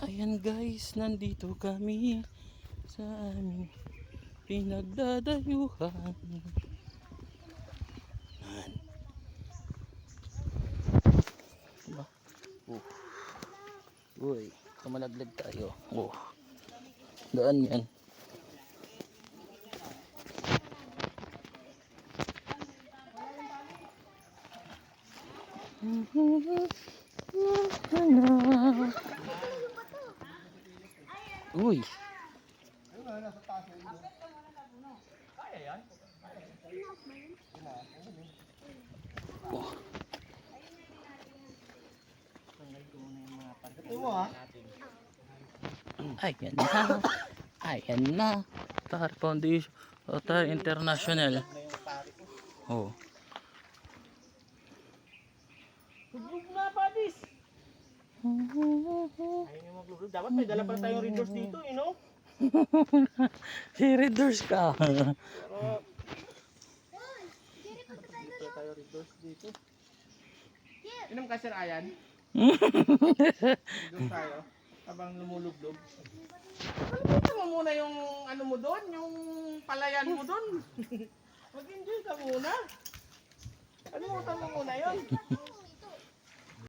Ayan guys, nandito kami sa aming pinagdadayuhan. Yan. Diba? Oh. Uy, kamalaglag tayo. Oh. Daan yan. Uy. Oh. Ayan na. Ayan na. Tar Foundation. Tar International. Oh. Lublog na, Padis! Dapat may dala pa tayong readers dito, eh, no? Si readers ka. Pero... Dito tayo readers dito. Inom ka, Sir Ayan? Readers tayo. Habang lumulublog. Kalimutan mo muna yung ano mo doon, yung palayan mo doon. Mag-enjoy ka muna. Kalimutan mo muna yun.